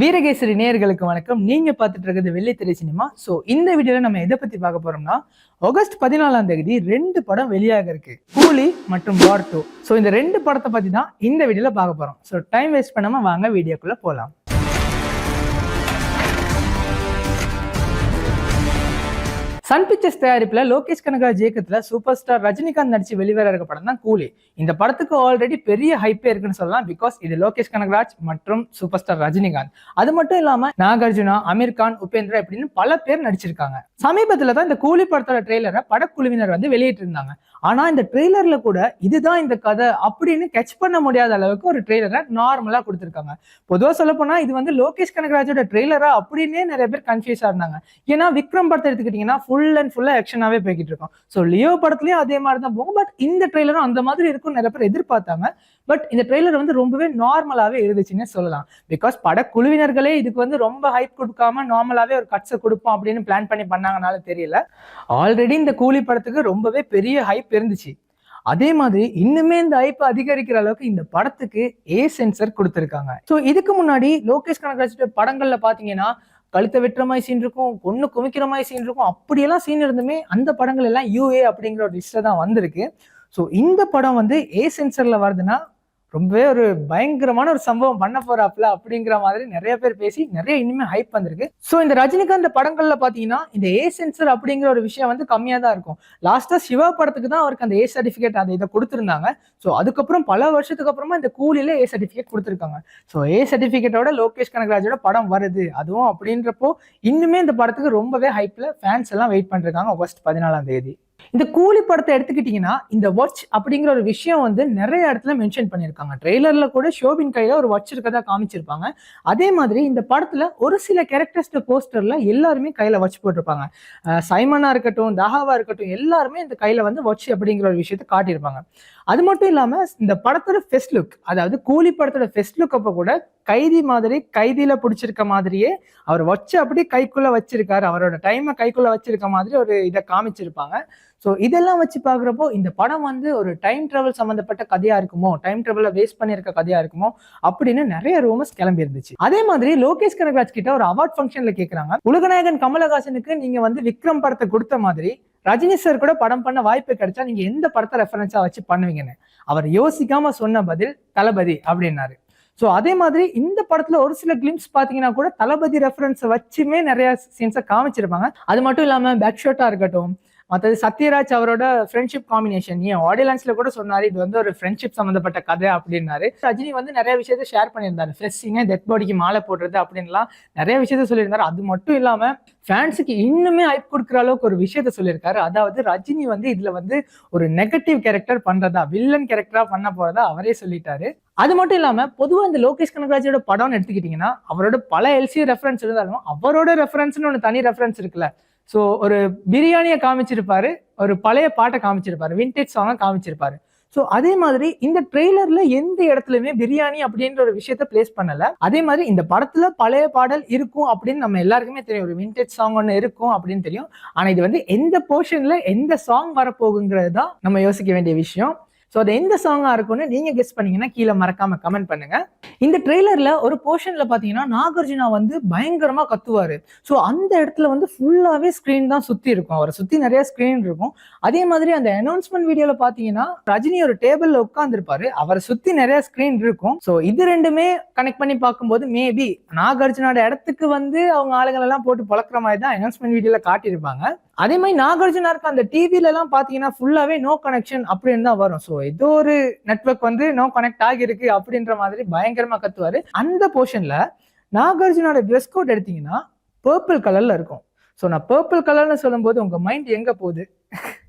வீரகேசரி நேயர்களுக்கு வணக்கம். நீங்க பார்த்துட்டு இருக்கிறது வெள்ளித்திரை சினிமா. ஸோ இந்த வீடியோல நம்ம எதை பத்தி பார்க்க போறோம்னா ஆகஸ்ட் பதினாலாம் தேதி ரெண்டு படம் வெளியாக இருக்கு. கூலி மற்றும் வார் டூ. ஸோ இந்த ரெண்டு படத்தை பத்தி தான் இந்த வீடியோல பார்க்க போறோம். ஸோ டைம் வேஸ்ட் பண்ணாம வாங்க வீடியோக்குள்ள போலாம். சன் பிக்சர்ஸ் தயாரிப்புல லோகேஷ் கனகராஜ் இயக்கத்துல சூப்பர் ஸ்டார் ரஜினிகாந்த் நடிச்சு வெளிவர இருக்க படம் தான் கூலி. இந்த படத்துக்கு ஆல்ரெடி பெரிய ஹைப்பே இருக்குன்னு சொல்லலாம் பிகாஸ் இது லோகேஷ் கனகராஜ் மற்றும் சூப்பர் ஸ்டார் ரஜினிகாந்த். அது மட்டும் இல்லாம நாகார்ஜுனா அமீர் கான் உபேந்திரா இப்படின்னு பல பேர் நடிச்சிருக்காங்க. சமீபத்தில் தான் இந்த கூலி படத்தோட ட்ரெய்லரை படக்குழுவினர் வந்து வெளியிட்டிருந்தாங்க. ஆனால் இந்த ட்ரெய்லரில் கூட இதுதான் இந்த கதை அப்படின்னு கெச் பண்ண முடியாத அளவுக்கு ஒரு ட்ரெய்லரை நார்மலாக கொடுத்துருக்காங்க. பொதுவாக சொல்லப்போனால் இது வந்து லோகேஷ் கனகராஜோட ட்ரெய்லரா அப்படின்னே நிறைய பேர் கன்ஃபியூஸா இருந்தாங்க. ஏன்னா விக்ரம் படத்தை எடுத்துக்கிட்டிங்கன்னா ஃபுல் அண்ட் ஃபுல்லாக ஆக்ஷனாகவே போய்கிட்டு இருக்கும். ஸோ லியோ படத்துலேயும் அதே மாதிரி தான் போகும். பட் இந்த ட்ரெய்லரும் அந்த மாதிரி இருக்கும் நிறைய பேர் எதிர்பார்த்தாங்க. பட் இந்த ட்ரெய்லர் வந்து ரொம்பவே நார்மலாகவே இருந்துச்சுன்னு சொல்லலாம். பிகாஸ் படக்குழுவினர்களே இதுக்கு வந்து ரொம்ப ஹைப் கொடுக்காம நார்மலாகவே ஒரு கட்ஸை கொடுப்போம் அப்படின்னு பிளான் பண்ணி பண்ணாங்க. பண்ணாங்கனால தெரியல. ஆல்ரெடி இந்த கூலி படத்துக்கு ரொம்பவே பெரிய ஹைப் இருந்துச்சு. அதே மாதிரி இன்னுமே இந்த ஹைப் அதிகரிக்கிற அளவுக்கு இந்த படத்துக்கு ஏ சென்சர் கொடுத்துருக்காங்க. ஸோ இதுக்கு முன்னாடி லோகேஷ் கனகராஜோட படங்கள்ல பாத்தீங்கன்னா கழுத்தை வெட்டுற மாதிரி சீன் இருக்கும் கொன்னு குமிக்கிற மாதிரி சீன் இருக்கும். அப்படியெல்லாம் சீன் இருந்துமே அந்த படங்கள் எல்லாம் யூஏ அப்படிங்கிற ஒரு லிஸ்ட்ல தான் வந்திருக்கு. ஸோ இந்த படம் வந்து ஏ சென்சர்ல வருதுன்னா ரொம்பவே ஒரு பயங்கரமான ஒரு சம்பவம் பண்ண போறாப்ல அப்படிங்கிற மாதிரி நிறைய பேர் பேசி நிறைய இனிமே ஹைப் வந்திருக்கு. ஸோ இந்த ரஜினிகாந்த் படங்கள்ல பாத்தீங்கன்னா இந்த ஏ சென்சர் அப்படிங்கிற ஒரு விஷயம் வந்து கம்மியா தான் இருக்கும். லாஸ்டா சிவா படத்துக்கு தான் அவருக்கு அந்த ஏ சர்டிபிகேட் அந்த இதை கொடுத்துருந்தாங்க. ஸோ அதுக்கப்புறம் பல வருஷத்துக்கு அப்புறமா இந்த கூலியில ஏ சர்டிபிகேட் கொடுத்துருக்காங்க. ஸோ ஏ சர்டிபிகேட்டோட லோகேஷ் கனகராஜோட படம் வருது. அதுவும் அப்படின்றப்போ இன்னுமே இந்த படத்துக்கு ரொம்பவே ஹைப்ல ஃபேன்ஸ் எல்லாம் வெயிட் பண்ணிருக்காங்க. ஆகஸ்ட் பதினாலாம் தேதி. இந்த கூலி படத்தை எடுத்துக்கிட்டீங்கன்னா இந்த வாட்ச் அப்படிங்கிற ஒரு விஷயம் வந்து நிறைய இடத்துல மென்ஷன் பண்ணியிருக்காங்க. ட்ரெய்லரில் கூட ஷோபின் கையில் ஒரு வாட்ச் இருக்கதா காமிச்சிருப்பாங்க. அதே மாதிரி இந்த படத்தில் ஒரு சில கேரக்டர்ஸ்ட போஸ்டரில் எல்லாருமே கையில் வாட்ச் போட்டிருப்பாங்க. சைமனாக இருக்கட்டும் தஹாவாக இருக்கட்டும் எல்லாருமே இந்த கையில் வந்து வாட்ச் அப்படிங்கிற ஒரு விஷயத்தை காட்டியிருப்பாங்க. அது மட்டும் இல்லாமல் இந்த படத்தோட ஃபெஸ்ட் லுக் அதாவது கூலி படத்தோட ஃபெஸ்ட் லுக் அப்போ கூட கைதி மாதிரி கைதியில பிடிச்சிருக்க மாதிரியே அவர் வச்சு அப்படியே கைக்குள்ள வச்சிருக்காரு. அவரோட டைமை கைக்குள்ள வச்சிருக்க மாதிரி ஒரு இதை காமிச்சிருப்பாங்க. ஸோ இதெல்லாம் வச்சு பார்க்குறப்போ இந்த படம் வந்து ஒரு டைம் ட்ராவல் சம்மந்தப்பட்ட கதையா இருக்குமோ டைம் ட்ராவலை வேஸ்ட் பண்ணியிருக்க கதையா இருக்குமோ அப்படின்னு நிறைய ரூமர்ஸ் கிளம்பி இருந்துச்சு அதே மாதிரி லோகேஷ் கனகராஜ் கிட்ட ஒரு அவார்ட் ஃபங்க்ஷன்ல கேட்குறாங்க உலகநாயகன் கமலஹாசனுக்கு நீங்க வந்து விக்ரம் படத்தை கொடுத்த மாதிரி ரஜினி சார் கூட படம் பண்ண வாய்ப்பு கிடைச்சா நீங்க எந்த படத்தை ரெஃபரன்ஸா வச்சு பண்ணுவீங்கன்னு. அவர் யோசிக்காம சொன்ன பதில் தளபதி அப்படின்னாரு. ஸோ அதே மாதிரி இந்த படத்துல ஒரு சில கிளிம்ஸ் பாத்தீங்கன்னா கூட தளபதி ரெஃபரன்ஸை வச்சுமே நிறைய சீன்ஸை காமிச்சிருப்பாங்க. அது மட்டும் இல்லாம பேக் ஷாட்டா இருக்கட்டும் மற்றது சத்யராஜ் அவரோட ஃப்ரெண்ட்ஷிப் காம்பினேஷன் ஏன் ஆடியன்ஸ்ல கூட சொன்னாரு இது வந்து ஒரு ஃப்ரெண்ட்ஷிப் சம்மந்தப்பட்ட கதை அப்படின்னாரு. ரஜினி வந்து நிறைய விஷயத்த ஷேர் பண்ணியிருந்தாரு. ஃப்ரெஷ்ஷிங்க டெத் பாடிக்கு மாலை போடுறது அப்படின்லாம் நிறைய விஷயத்த சொல்லியிருந்தாரு. அது மட்டும் இல்லாம ஃபேன்ஸுக்கு இன்னுமே ஐப் கொடுக்குற அளவுக்கு ஒரு விஷயத்த சொல்லியிருக்காரு. அதாவது ரஜினி வந்து இதுல வந்து ஒரு நெகட்டிவ் கேரக்டர் பண்றதா வில்லன் கேரக்டரா பண்ண போறதா அவரே சொல்லிட்டாரு. அது மட்டும் இல்லாமல் பொதுவாக இந்த லோகேஷ் கனகராஜோட படம்னு எடுத்துக்கிட்டிங்கன்னா அவரோட பல எல்சி ரெஃபரன்ஸ் இருந்தாலும் அவரோட ரெஃபரன்ஸ்னு ஒன்று தனி ரெஃபரன்ஸ் இருக்குல்ல. ஸோ ஒரு பிரியாணியை காமிச்சிருப்பாரு ஒரு பழைய பாட்டை காமிச்சிருப்பாரு விண்டேஜ் சாங்கை காமிச்சிருப்பாரு. ஸோ அதே மாதிரி இந்த ட்ரெய்லர்ல எந்த இடத்துலயுமே பிரியாணி அப்படின்ற ஒரு விஷயத்த பிளேஸ் பண்ணல. அதே மாதிரி இந்த படத்துல பழைய பாடல் இருக்கும் அப்படின்னு நம்ம எல்லாருக்குமே தெரியும். ஒரு விண்டேஜ் சாங் ஒன்று இருக்கும் அப்படின்னு தெரியும். ஆனா இது வந்து எந்த போர்ஷன்ல எந்த சாங் வரப்போகுங்கிறது தான் நம்ம யோசிக்க வேண்டிய விஷயம். ஸோ அது எந்த சாங்காக இருக்கும்னு நீங்கள் கெஸ் பண்ணீங்கன்னா கீழே மறக்காம கமெண்ட் பண்ணுங்க. இந்த ட்ரெய்லரில் ஒரு போர்ஷனில் பார்த்தீங்கன்னா நாகார்ஜுனா வந்து பயங்கரமாக கத்துவார். ஸோ அந்த இடத்துல வந்து ஃபுல்லாகவே ஸ்க்ரீன் தான் சுற்றி இருக்கும். அவரை சுற்றி நிறைய ஸ்க்ரீன் இருக்கும். அதே மாதிரி அந்த அனௌன்ஸ்மெண்ட் வீடியோவில் பார்த்தீங்கன்னா ரஜினி ஒரு டேபிளில் உட்காந்துருப்பாரு அவரை சுற்றி நிறைய ஸ்க்ரீன் இருக்கும். ஸோ இது ரெண்டுமே கனெக்ட் பண்ணி பார்க்கும்போது மேபி நாகார்ஜுனோட இடத்துக்கு வந்து அவங்க ஆளுங்களெல்லாம் போட்டு பழக்கிற மாதிரி தான் அனௌன்ஸ்மெண்ட் வீடியோவில் காட்டியிருப்பாங்க. அதே மாதிரி நாகார்ஜுனா இருக்க அந்த டிவில எல்லாம் பாத்தீங்கன்னா ஃபுல்லாவே நோ கனெக்ஷன் அப்படின்னு தான் வரும். ஸோ ஏதோ ஒரு நெட்ஒர்க் வந்து நோ கனெக்ட் ஆகிருக்கு அப்படின்ற மாதிரி பயங்கரமா கத்துவாரு. அந்த போர்ஷன்ல நாகார்ஜுனோட ட்ரெஸ் கோட் எடுத்தீங்கன்னா பர்பிள் கலர்ல இருக்கும். ஸோ நான் பர்பிள் கலர்னு சொல்லும்போது உங்க மைண்ட் எங்க போகுது?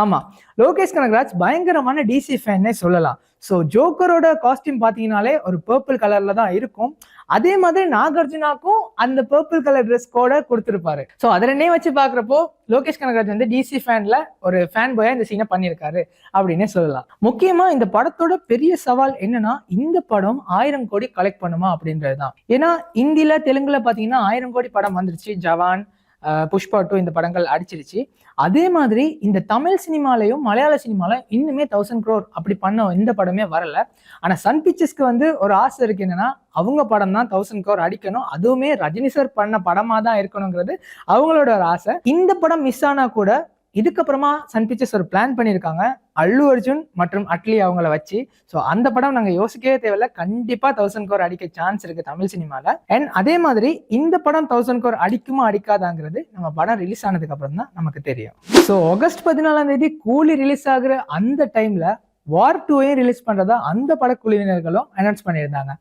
ஆமா லோகேஷ் கனகராஜ் பயங்கரமான டிசி ஃபேன்னே சொல்லலாம். ஸோ ஜோக்கரோட காஸ்டியூம் பார்த்தீங்கனாலே ஒரு பர்பிள் கலர்ல தான் இருக்கும். அதே மாதிரி நாகார்ஜுனாக்கும் அந்த பர்பிள் கலர் ட்ரெஸ் கோட கொடுத்துருப்பாரு. ஸோ அதை ரெண்டே வச்சு பார்க்குறப்போ லோகேஷ் கனகராஜ் வந்து டிசி ஃபேன்ல ஒரு ஃபேன் பாயா இந்த சீனை பண்ணியிருக்காரு அப்படின்னே சொல்லலாம். முக்கியமா இந்த படத்தோட பெரிய சவால் என்னன்னா இந்த படம் ஆயிரம் கோடி கலெக்ட் பண்ணுமா அப்படின்றது தான் ஏன்னா இந்தியில தெலுங்குல பாத்தீங்கன்னா ஆயிரம் கோடி படம் வந்துருச்சு. ஜவான் புஷ்பா டூ இந்த படங்கள் அடிச்சிருச்சு. அதே மாதிரி இந்த தமிழ் சினிமாலையும் மலையாள சினிமாலையும் இன்னுமே தௌசண்ட் க்ரோர் அப்படி பண்ண எந்த படமே வரல. ஆனா சன் பிக்சர்ஸ்க்கு வந்து ஒரு ஆசை இருக்கு என்னன்னா அவங்க படம் தான் தௌசண்ட் க்ரோர் அடிக்கணும். அதுவுமே ரஜினி சார் பண்ண படமா தான் இருக்கணுங்கிறது அவங்களோட ஒரு ஆசை. இந்த படம் மிஸ் ஆனா கூட இதுக்கப்புறமா சன் பிக்சர்ஸ் ஒரு பிளான் பண்ணியிருக்காங்க. அல்லு அர்ஜுன் மற்றும் அட்லி அவங்கள வச்சு ஸோ அந்த படம் நாங்கள் யோசிக்கவே தேவையில்ல. கண்டிப்பா தௌசண்ட் கோர் அடிக்க சான்ஸ் இருக்கு தமிழ் சினிமாவில் அண்ட் அதே மாதிரி இந்த படம் தௌசண்ட் கோர் அடிக்குமா அடிக்காதாங்கிறது நம்ம படம் ரிலீஸ் ஆனதுக்கு அப்புறம் தான் நமக்கு தெரியும். ஸோ ஆகஸ்ட் பதினாலாம் தேதி கூலி ரிலீஸ் ஆகுற அந்த டைம்ல வார் டூவையும் ரிலீஸ் பண்ணுறதா அந்த படக்குழுவினர்களும் அனௌன்ஸ் பண்ணியிருந்தாங்க.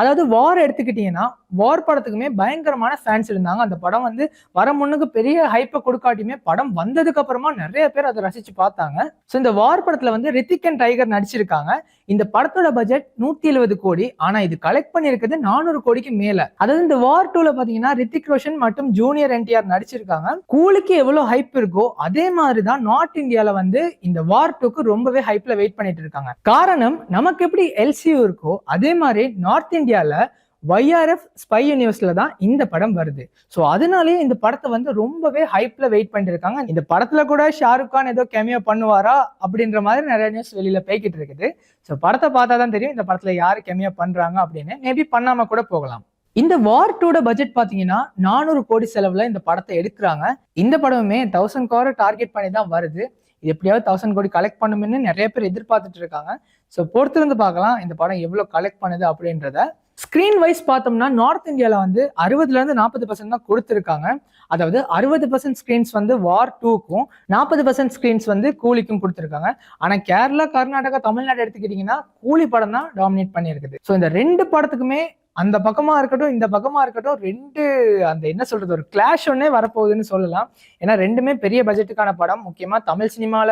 அதாவது வார் எடுத்துக்கிட்டீங்கன்னா வார் படத்துக்குமே பயங்கரமான ஃபேன்ஸ் இருந்தாங்க. அந்த படம் வந்து வர முன்னுக்கு பெரிய ஹைப்பை கொடுக்காட்டியுமே படம் வந்ததுக்கு அப்புறமா நிறைய பேர் அதை ரசிச்சு பார்த்தாங்க. ஸோ இந்த வார் படத்தில் வந்து ரித்திக் அண்ட் டைகர் நடிச்சிருக்காங்க. இந்த படத்தோட பட்ஜெட் நூத்தி எழுபது கோடி. ஆனா இது கலெக்ட் பண்ணியிருக்கிறது நானூறு கோடிக்கு மேல. அதாவது இந்த வார் டூல பாத்தீங்கன்னா ரித்திக் ரோஷன் மற்றும் ஜூனியர் என்டிஆர் நடிச்சிருக்காங்க. கூலிக்கு எவ்வளவு ஹைப் இருக்கோ அதே மாதிரி தான் நார்த் இந்தியாவில் வந்து இந்த வார் டூக்கு ரொம்பவே ஹைப்ல வெயிட் பண்ணிட்டு இருக்காங்க. காரணம் நமக்கு எப்படி எல்சியூ இருக்கோ அதே மாதிரி நார்த் இந்தியால ஒய்ஆர்எஃப் ஸ்பை யூனிவர்ஸ்ல தான் இந்த படம் வருது. ஸோ அதனாலேயே இந்த படத்தை வந்து ரொம்பவே ஹைப்ல வெயிட் பண்ணிட்டு இருக்காங்க. இந்த படத்துல கூட ஷாருக் கான் ஏதோ கெமியோ பண்ணுவாரா அப்படின்ற மாதிரி நிறைய நியூஸ் வெளியில போய்கிட்டு இருக்குது. ஸோ படத்தை பார்த்தா தான் தெரியும் இந்த படத்துல யாரு கெமியோ பண்றாங்க அப்படின்னு. மேபி பண்ணாம கூட போகலாம். இந்த வார் டூட பட்ஜெட் பாத்தீங்கன்னா நானூறு கோடி செலவுல இந்த படத்தை எடுக்கிறாங்க. இந்த படமுமே தௌசண்ட் கோரை டார்கெட் பண்ணி தான் வருது. இது எப்படியாவது தௌசண்ட் கோடி கலெக்ட் பண்ணுமென்னு நிறைய பேர் எதிர்பார்த்துட்டு இருக்காங்க. ஸோ பொறுத்திருந்து பார்க்கலாம் இந்த படம் எவ்வளோ கலெக்ட் பண்ணுது அப்படின்றத. ஸ்க்ரீன் வைஸ் பார்த்தோம்னா நார்த் இந்தியாவில் வந்து அறுபதுலேருந்து நாற்பது பர்சன்ட் தான் கொடுத்துருக்காங்க. அதாவது அறுபது பர்சன்ட் ஸ்க்ரீன்ஸ் வந்து வார் டூக்கும் நாற்பது பர்சன்ட் ஸ்க்ரீன்ஸ் வந்து கூலிக்கும் கொடுத்துருக்காங்க. ஆனால் கேரளா கர்நாடகா தமிழ்நாடு எடுத்துக்கிட்டிங்கன்னா கூலி படம் தான் டாமினேட் பண்ணியிருக்குது. ஸோ இந்த ரெண்டு படத்துக்குமே அந்த பக்கமா இருக்கட்டும் இந்த பக்கமா இருக்கட்டும் ரெண்டு அந்த என்ன சொல்றது ஒரு கிளாஷ் ஒன்னே வரப்போகுதுன்னு சொல்லலாம். ஏன்னா ரெண்டுமே பெரிய பட்ஜெட்டுக்கான படம். முக்கியமா தமிழ் சினிமால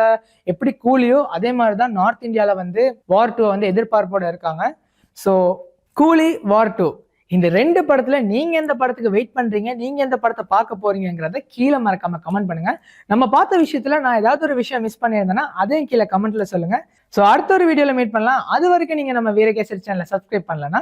எப்படி கூலியோ அதே மாதிரி தான் நார்த் இந்தியால வந்து வார் டூ வந்து எதிர்பார்ப்போட இருக்காங்க. ஸோ கூலி வார் டூ இந்த ரெண்டு படத்துல நீங்க எந்த படத்துக்கு வெயிட் பண்றீங்க நீங்க எந்த படத்தை பார்க்க போறீங்கிறத கீழே மறக்காம கமெண்ட் பண்ணுங்க. நம்ம பார்த்த விஷயத்துல நான் ஏதாவது ஒரு விஷயம் மிஸ் பண்ணியிருந்தேன்னா அதையும் கீழே கமெண்ட்ல சொல்லுங்க. ஸோ அடுத்த ஒரு வீடியோல மீட் பண்ணலாம். அது வரைக்கும் நீங்க நம்ம வீரகேசரி சேனலை சப்ஸ்கிரைப் பண்ணலன்னா